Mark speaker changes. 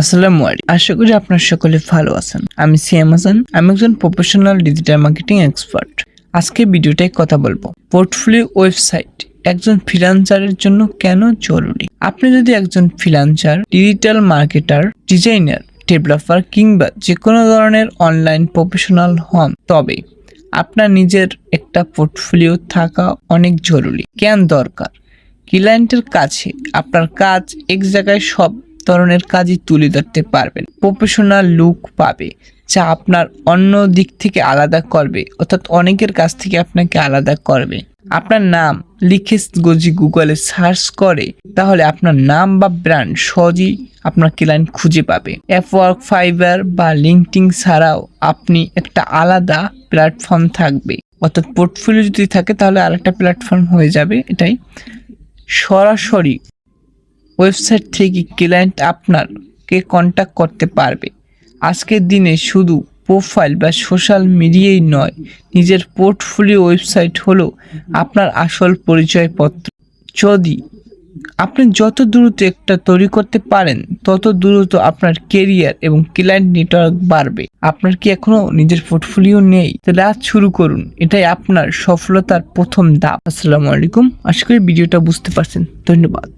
Speaker 1: আসসালামু আলাইকুম। আশা করি আপনার সকলে ভালো আছেন। আমি সিয়াম হাসান আমি একজন প্রফেশনাল ডিজিটাল মার্কেটিং এক্সপার্ট আজকে ভিডিওটায় কথা বলব। পোর্টফোলিও ওয়েবসাইট একজন ফ্রিল্যান্সারের জন্য কেন জরুরি? আপনি যদি একজন freelancer digital marketer designer developer কিংবা যে কোনো ধরনের অনলাইন প্রফেশনাল হন, তবে আপনার নিজের একটা পোর্টফোলিও থাকা অনেক জরুরি। কেন দরকার। ক্লায়েন্টের কাছে আপনার কাজ এক জায়গায় সব ধরনের কাজই তুলে ধরতে পারবেন। প্রফেশনাল লুক পাবে, যা আপনার অন্য দিক থেকে আলাদা করবে, অর্থাৎ অনেকের কাছ থেকে আপনাকে আলাদা করবে। আপনার নাম লিখে গজি গুগলে সার্চ করে, তাহলে আপনার নাম বা ব্র্যান্ড সহজেই আপনার ক্লায়েন্ট খুঁজে পাবে। অ্যাপওয়ার্ক ফাইবার বা লিঙ্কটিং ছাড়াও আপনি একটা আলাদা প্ল্যাটফর্ম থাকবে। অর্থাৎ পোর্টফোলিও যদি থাকে, তাহলে আরেকটা প্ল্যাটফর্ম হয়ে যাবে এটাই। সরাসরি ওয়েবসাইট থেকে ক্লায়েন্ট আপনারকে কন্ট্যাক্ট করতে পারবে। আজকের দিনে শুধু প্রোফাইল বা সোশ্যাল মিডিয়াই নয়, নিজের পোর্টফোলিও ওয়েবসাইট হলো আপনার আসল পরিচয়পত্র। যদি আপনি যত দ্রুত একটা তৈরি করতে পারেন, তত দ্রুত আপনার কেরিয়ার এবং ক্লায়েন্ট নেটওয়ার্ক বাড়বে। আপনার কি এখনও নিজের পোর্টফোলিও নেই? তাহলে আজ শুরু করুন। এটাই আপনার সফলতার প্রথম ধাপ। আসসালামু আলাইকুম। আশা করি ভিডিওটা বুঝতে পারছেন। ধন্যবাদ।